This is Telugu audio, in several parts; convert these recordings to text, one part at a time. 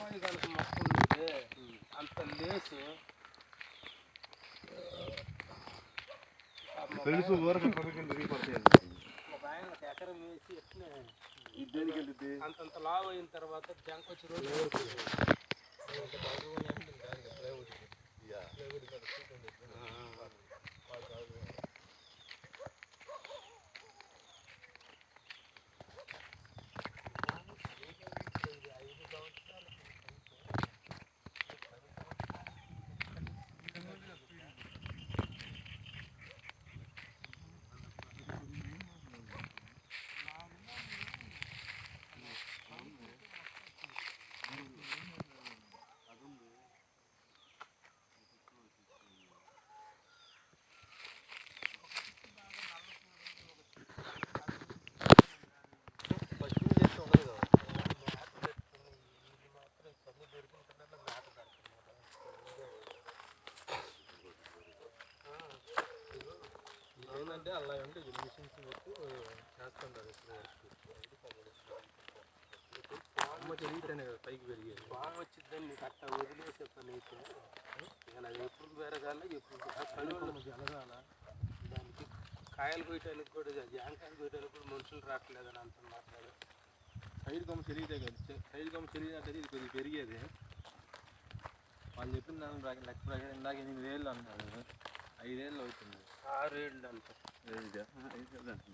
కనుక అంత లేసు తెలుసు ఊరకు ఒక ఎకరం వేసి ఎట్నే ఇద్దరికి వెళ్తే అంతంత లావు అయిన తర్వాత జంక్ వచ్చి రోజు ఏంటంటే అలా అంటే మిషన్స్ పెట్టి చేస్తుంటారు అమ్మ తెలియటనే కదా పైకి పెరిగేది. బాగా వచ్చిందని నీకు అట్లా వదిలేసే పని అయితే అది ఎప్పుడు పెరగాల ఎప్పుడు పని జరగాల దానికి కాయలు కొయ్యటానికి కూడా జాంకాయలు కొయ్యటానికి కూడా మనుషులు రావట్లేదని అంత మాట్లాడారు సైడ్ కొమ్మ తెలియదే కదా సైడ్ కొమ్మ తెలియదంటే ఇది కొద్దిగా పెరిగేది. వాళ్ళు చెప్పిన దాని లెక్క ప్రకారం ఇందాక ఎనిమిది వేలు అన్నారు ఐదేళ్ళు అవుతుంది. ఆరేళ్ళు అంట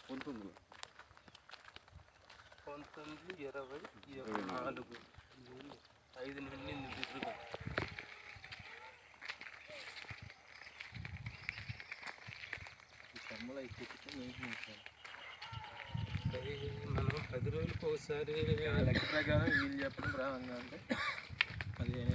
పంతొమ్మిది. పంతొమ్మిది ఇరవై ఇరవై నాలుగు. ఏళ్ళు. ఐదు నిండింది బిర్రుగా. ఈ కొమ్మలు మనం పది రోజులకు ఒకసారి లెక్క ప్రకారం వీళ్ళు చెప్పడం అంటే పదిహేను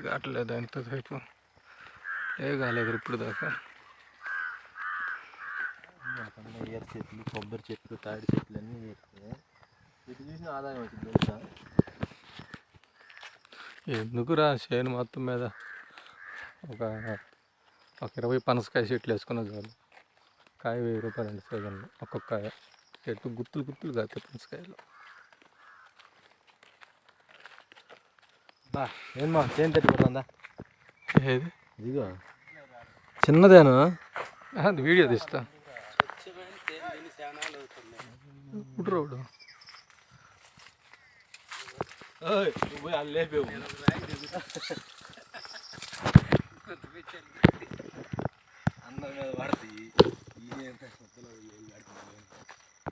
కావట్లేదు ఎంతసేపు ఏ కాలేదు ఇప్పుడు దాకా? ఏర్ చెట్లు కొబ్బరి చెట్లు తాడి చెట్లు అన్నీ వేస్తే ఇటు చూసిన ఆదాయం వచ్చింది తెలుసా? ఎందుకురా చేను మొత్తం మీద? ఒక ఒక ఇరవై పనసకాయ చెట్లు వేసుకున్న చాలు. కాయ వెయ్యి రూపాయలు అండి సీజన్లో. ఒక్కొక్క కాయ. చెట్టు గుత్తులు గుత్తులు కాస్తాయి పనసకాయలు బా ఏమో చేను తట్టిపోతుందా ఏది? ఇదిగో. చిన్నదేనా? వీడియో తీస్తా. ఇప్పుడు లేపేవు అందరి మీద పడుతుంది